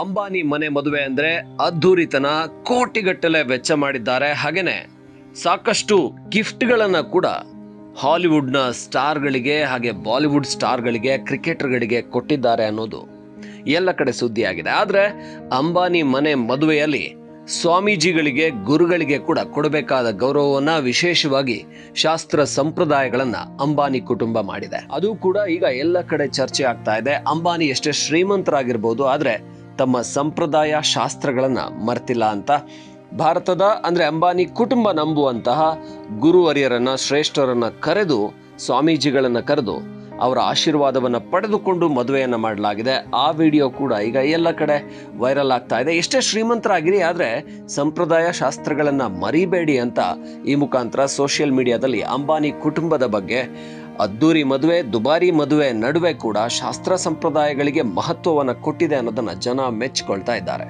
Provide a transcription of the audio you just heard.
ಅಂಬಾನಿ ಮನೆ ಮದುವೆ ಅಂದ್ರೆ ಅದ್ಧೂರಿತನ, ಕೋಟಿಗಟ್ಟಲೆ ವೆಚ್ಚ ಮಾಡಿದ್ದಾರೆ ಹಾಗೇನೆ. ಸಾಕಷ್ಟು ಗಿಫ್ಟ್ಗಳನ್ನ ಕೂಡ ಹಾಲಿವುಡ್ನ ಸ್ಟಾರ್ಗಳಿಗೆ ಹಾಗೆ ಬಾಲಿವುಡ್ ಸ್ಟಾರ್ಗಳಿಗೆ, ಕ್ರಿಕೆಟರ್ಗಳಿಗೆ ಕೊಟ್ಟಿದ್ದಾರೆ ಅನ್ನೋದು ಎಲ್ಲ ಕಡೆ ಸುದ್ದಿಯಾಗಿದೆ. ಆದರೆ ಅಂಬಾನಿ ಮನೆ ಮದುವೆಯಲ್ಲಿ ಸ್ವಾಮೀಜಿಗಳಿಗೆ, ಗುರುಗಳಿಗೆ ಕೂಡ ಕೊಡಬೇಕಾದ ಗೌರವವನ್ನ ವಿಶೇಷವಾಗಿ ಶಾಸ್ತ್ರ ಸಂಪ್ರದಾಯಗಳನ್ನ ಅಂಬಾನಿ ಕುಟುಂಬ ಮಾಡಿದೆ. ಅದು ಕೂಡ ಈಗ ಎಲ್ಲ ಕಡೆ ಚರ್ಚೆ ಆಗ್ತಾ ಇದೆ. ಅಂಬಾನಿ ಎಷ್ಟೇ ಶ್ರೀಮಂತರಾಗಿರ್ಬೋದು, ಆದ್ರೆ ತಮ್ಮ ಸಂಪ್ರದಾಯ ಶಾಸ್ತ್ರಗಳನ್ನು ಮರ್ತಿಲ್ಲ ಅಂತ ಭಾರತದ, ಅಂದ್ರೆ ಅಂಬಾನಿ ಕುಟುಂಬ ನಂಬುವಂತಹ ಗುರುವರಿಯರನ್ನು, ಶ್ರೇಷ್ಠರನ್ನ ಕರೆದು, ಸ್ವಾಮೀಜಿಗಳನ್ನ ಕರೆದು ಅವರ ಆಶೀರ್ವಾದವನ್ನು ಪಡೆದುಕೊಂಡು ಮದುವೆಯನ್ನು ಮಾಡಲಾಗಿದೆ. ಆ ವಿಡಿಯೋ ಕೂಡ ಈಗ ಎಲ್ಲ ಕಡೆ ವೈರಲ್ ಆಗ್ತಾ ಇದೆ. ಎಷ್ಟೇ ಶ್ರೀಮಂತರಾಗಿರಿ, ಆದರೆ ಸಂಪ್ರದಾಯ ಶಾಸ್ತ್ರಗಳನ್ನು ಮರಿಬೇಡಿ ಅಂತ ಈ ಮುಖಾಂತರ ಸೋಷಿಯಲ್ ಮೀಡಿಯಾದಲ್ಲಿ ಅಂಬಾನಿ ಕುಟುಂಬದ ಬಗ್ಗೆ ಅದ್ದೂರಿ ಮದುವೆ, ದುಬಾರಿ ಮದುವೆ ನಡುವೆ ಕೂಡ ಶಾಸ್ತ್ರ ಸಂಪ್ರದಾಯಗಳಿಗೆ ಮಹತ್ವವನ್ನು ಕೊಟ್ಟಿದೆ ಅನ್ನೋದನ್ನು ಜನ ಮೆಚ್ಚಿಕೊಳ್ತಾ ಇದ್ದಾರೆ.